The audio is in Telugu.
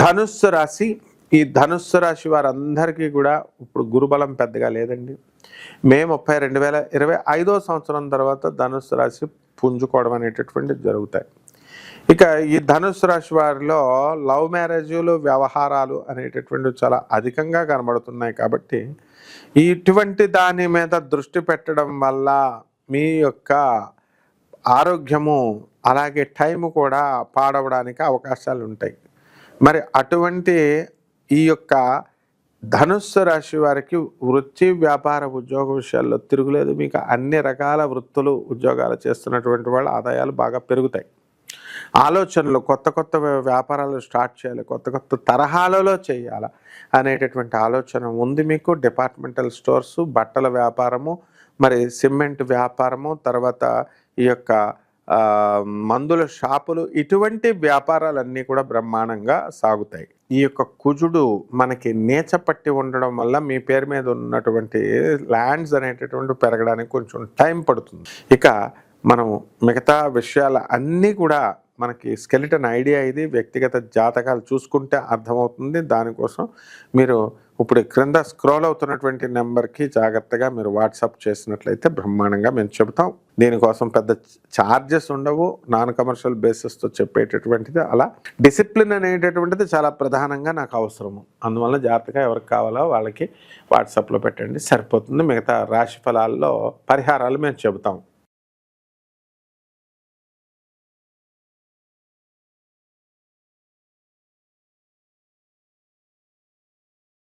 ధనుస్సు రాశి ఈ ధనుస్సు రాశి వారందరికీ కూడా ఇప్పుడు గురుబలం పెద్దగా లేదండి. మే ముప్పై రెండు వేల ఇరవై ఐదో సంవత్సరం తర్వాత ధనుస్సు రాశి పుంజుకోవడం అనేటటువంటిది జరుగుతాయి. ఇక ఈ ధనుస్సు రాశి వారిలో లవ్ మ్యారేజ్లు వ్యవహారాలు అనేటటువంటివి చాలా అధికంగా కనబడుతున్నాయి కాబట్టి ఇటువంటి దాని మీద దృష్టి పెట్టడం వల్ల మీ యొక్క ఆరోగ్యము అలాగే టైము కూడా పాడవడానికి అవకాశాలు ఉంటాయి. మరి అటువంటి ఈ యొక్క ధనుస్సు రాశి వారికి వృత్తి వ్యాపార ఉద్యోగ విషయాల్లో తిరుగులేదు. మీకు అన్ని రకాల వృత్తులు ఉద్యోగాలు చేస్తున్నటువంటి వాళ్ళ ఆదాయాలు బాగా పెరుగుతాయి. ఆలోచనలు కొత్త కొత్త వ్యాపారాలు స్టార్ట్ చేయాలి కొత్త కొత్త తరహాలలో చేయాలి అనేటటువంటి ఆలోచన ఉంది మీకు. డిపార్ట్మెంటల్ స్టోర్స్ బట్టల వ్యాపారము మరి సిమెంట్ వ్యాపారము తర్వాత ఈ యొక్క మందుల షాపులు ఇటువంటి వ్యాపారాలన్నీ కూడా బ్రహ్మాండంగా సాగుతాయి. ఈ యొక్క కుజుడు మనకి నేచ పట్టి ఉండడం వల్ల మీ పేరు మీద ఉన్నటువంటి ల్యాండ్స్ అనేటటువంటి పెరగడానికి కొంచెం టైం పడుతుంది. ఇక మనం మిగతా విషయాల అన్నీ కూడా మనకి స్కెలిటన్ ఐడియా ఇది వ్యక్తిగత జాతకాలు చూసుకుంటే అర్థమవుతుంది. దానికోసం మీరు ఇప్పుడు క్రింద స్క్రోల్ అవుతున్నటువంటి నెంబర్కి జాగ్రత్తగా మీరు వాట్సాప్ చేసినట్లయితే బ్రహ్మాండంగా మేము చెబుతాం. దీనికోసం పెద్ద ఛార్జెస్ ఉండవు. నాన్ కమర్షియల్ బేసిస్తో చెప్పేటటువంటిది అలా. డిసిప్లిన్ అనేటటువంటిది చాలా ప్రధానంగా నాకు అవసరము. అందువల్ల జాగ్రత్తగా ఎవరికి కావాలో వాళ్ళకి వాట్సాప్లో పెట్టండి. సరిపోతుంది. మిగతా రాశి ఫలాల్లో పరిహారాలు మేము చెబుతాం.